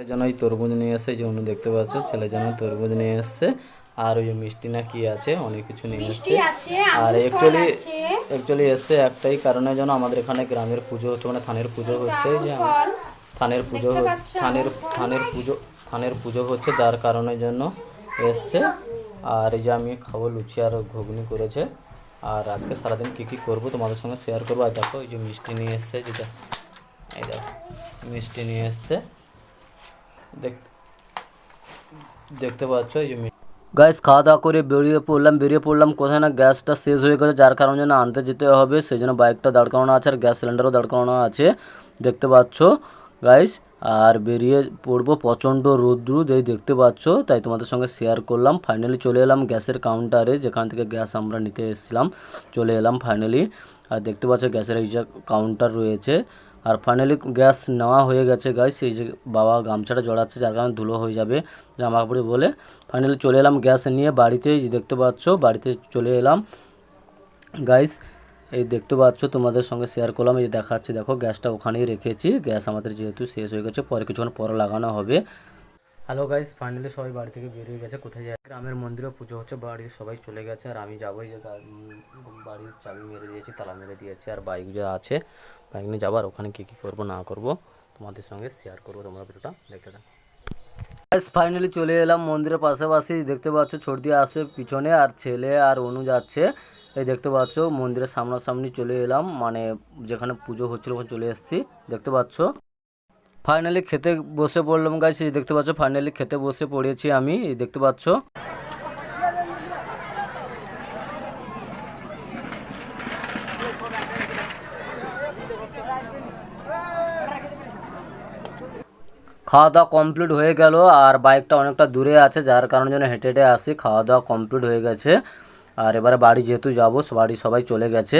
ছেলের জন্য ওই তরমুজ নিয়ে এসছে যে অন্য দেখতে পাচ্ছ ছেলের জন্য তরমুজ নিয়ে এসছে আর ওই যে মিষ্টি না কি আছে অনেক কিছু নিয়ে মিষ্টি এসছে আছে আর অ্যাকচুয়ালি অ্যাকচুয়ালি এসছে একটাই কারণে যেন আমাদের এখানে গ্রামের পুজো হচ্ছে মানে থানের পুজো হচ্ছে যে থানের পুজো হচ্ছে থানের থানের পুজো থানের পুজো হচ্ছে যার কারণের জন্য এসছে। আর এই যে আমি খাব লুচি আর ঘুগনি করেছে। আর আজকে সারাদিন কী কী করব তোমাদের সঙ্গে শেয়ার করব। আর দেখো এই যে মিষ্টি নিয়ে এসছে যেটা এই দেখো মিষ্টি নিয়ে এসছে। দেখতে পাচ্ছ এই যে গাইস খাওয়া দাওয়া করে বেরিয়ে পড়লাম বেরিয়ে পড়লাম। কোথায় না গ্যাসটা শেষ হয়ে গেছে, যার কারণে জন্য আনতে যেতে হবে। সেই জন্য বাইকটা দাঁড় করানো আছে আর গ্যাস সিলিন্ডারও দাঁড় করানো আছে। দেখতে পাচ্ছ গাইস আর বেরিয়ে পড়ব প্রচণ্ড রৌদ্র, এই দেখতে পাচ্ছ। তাই তোমাদের সঙ্গে শেয়ার করলাম। ফাইনালি চলে এলাম গ্যাসের কাউন্টারে যেখান থেকে গ্যাস আমরা নিতে এসেছিলাম। চলে এলাম ফাইনালি আর দেখতে পাচ্ছ, গ্যাসের এই যে কাউন্টার রয়েছে আর ফাইনালি গ্যাস নেওয়া হয়ে গেছে গাইস এই যে বাবা গামছাটা জড়াচ্ছে, যার কারণে ধুলো হয়ে যাবে জামা কাপড়ে বলে। ফাইনালি চলে এলাম গ্যাস নিয়ে বাড়িতে দেখতে পাচ্ছ, বাড়িতে চলে এলাম। গাইস এই দেখতে পাচ্ছ, তোমাদের সঙ্গে শেয়ার করলাম, এই দেখাচ্ছি। দেখো গ্যাসটা ওখানেই রেখেছি। গ্যাস আমাদের যেহেতু শেষ হয়ে গেছে, পরে কিছুক্ষণ পরে লাগানো হবে। হ্যালো গাইস ফাইনালি সবাই বাড়ি থেকে বেরিয়ে গেছে, কোথায় যায়? গ্রামের মন্দিরে পুজো হচ্ছে, বাড়ির সবাই চলে গেছে, আর আমি যাব এই যে বাড়ির চাবি মেরে দিয়েছি, তালা মেরে দিয়েছি, আর বাইক যা আছে, বাইক নিয়ে যাবার ওখানে কী কী করব, না করব, তোমাদের সঙ্গে শেয়ার করব, তোমরা ভিডিওটা দেখতে থাকো। গাইস ফাইনালি চলে এলাম মন্দিরের পাশাপাশি, দেখতে পাচ্ছ ছর্দি আসে পিছনে, আর ছেলে আর অনু যাচ্ছে। এই দেখতে পাচ্ছ, মন্দিরের সামনাসামনি চলে এলাম মানে যেখানে পুজো হচ্ছিল, ওখানে চলে এসেছি, দেখতে পাচ্ছ। ফাইনালি খেতে বসে পড়লাম গাইস এই দেখতে পাচ্ছ ফাইনালি খেতে বসে পড়েছি আমি দেখতে পাচ্ছ। খাওয়া দাওয়া কমপ্লিট হয়ে গেল, আর বাইকটা অনেকটা দূরে আছে, যার কারণে জন্য হেঁটে হেঁটে আসি খাওয়া দাওয়া কমপ্লিট হয়ে গেছে। আর এবারে বাড়ি যেহেতু যাব বাড়ি সবাই চলে গেছে।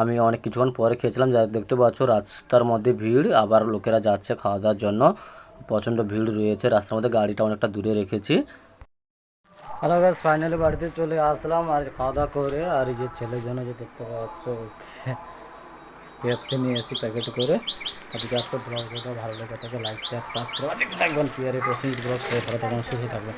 আমি অনেক কিছুক্ষণ পরে খেয়েছিলাম, যা দেখতে পাচ্ছ রাস্তার মধ্যে ভিড়, আবার লোকেরা যাচ্ছে খাওয়া দাওয়ার জন্য। প্রচণ্ড ভিড় রয়েছে, রাস্তার মধ্যে গাড়িটা অনেকটা দূরে রেখেছি। হ্যালো গ্যাস ফাইনালি বাড়িতে চলে আসলাম, আর খাওয়া দাওয়া করে, আর যে ছেলের জন্য যে দেখতে পাচ্ছ পেপসি নিয়ে এসি প্যাকেট করে। ব্লগ ভালো লেগে থাকে লাইক শেয়ার সাবস্ক্রাইব থাকবেন ব্লগ শেয়ার করে সুস্থ থাকবেন।